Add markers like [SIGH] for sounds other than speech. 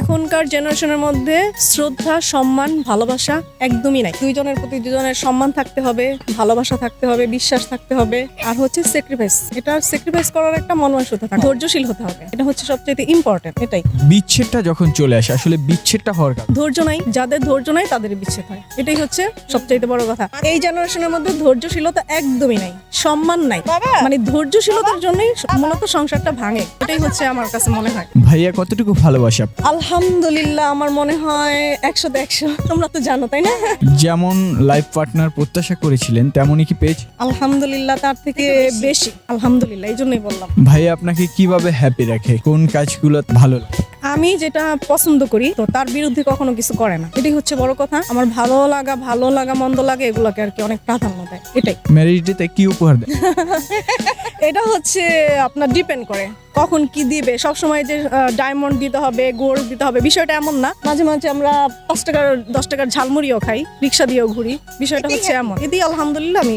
এখনকার জেনারেশনের মধ্যে শ্রদ্ধা সম্মান ভালোবাসা একদমই নাই। দুইজনের প্রতি দুজনের সম্মান থাকতে হবে ভালোবাসা থাকতে হবে বিশ্বাস থাকতে হবে। আর হচ্ছে স্যাক্রিফাইস এটা স্যাক্রিফাইস করার একটা মনোমানসিকতা থাকে ধৈর্যশীল হতে হবে। এটা হচ্ছে সবচেয়ে ইম্পর্টেন্ট এটাই। বিচ্ছেদটা যখন চলে আসে আসলে বিচ্ছেদটা হওয়ার কারণ। ধৈর্য নাই যাদের ধৈর্য নাই তাদের বিচ্ছেদ হয়। এটাই হচ্ছে সবচাইতে বড় কথা। এই জেনারেশনের মধ্যে ধৈর্যশীলতা একদমই নাই সম্মান নাই। মানে ধৈর্যশীলতার জন্যই মূলত সংসারটা ভাঙে এটাই হচ্ছে আমার কাছে মনে হয়। ভাইয়া কতটুকু ভালোবাসা? আলহামদুলিল্লাহ আমার মনে হয় একশোতে একশো। তোমরা তো জানো তাই না? যেমন লাইফ পার্টনার প্রত্যাশা করেছিলেন তেমনই কি পেয়েছি? আলহামদুলিল্লাহ তার থেকে বেশি। আলহামদুলিল্লাহ এই জন্যই বললাম। ভাইয়া আপনাকে কীভাবে হ্যাপি রাখে? কোন কাজগুলো ভালো লাগে? আমি যেটা পছন্দ করি তো তার বিরুদ্ধে কখনো কিছু করে না। এটাই হচ্ছে বড় কথা। আমার ভালো লাগা ভালো লাগা মন্দ লাগা এগুলোকে আর কি অনেক প্রাধান্য দেয়। এটাই। ম্যারেজ ডেতে কি উপহার দেয়? [LAUGHS] এটা হচ্ছে আপনার ডিপেন্ড করে কখন কি দিবে। সব সময় যে ডায়মন্ড দিতে হবে গোল্ড দিতে হবে বিষয়টা এমন না। মাঝে মাঝে আমরা পাঁচ টাকার দশ টাকার ঝালমুড়িও খাই রিক্সা দিয়েও ঘুরি। বিষয়টা হচ্ছে এমন। এদি আলহামদুলিল্লাহ আমি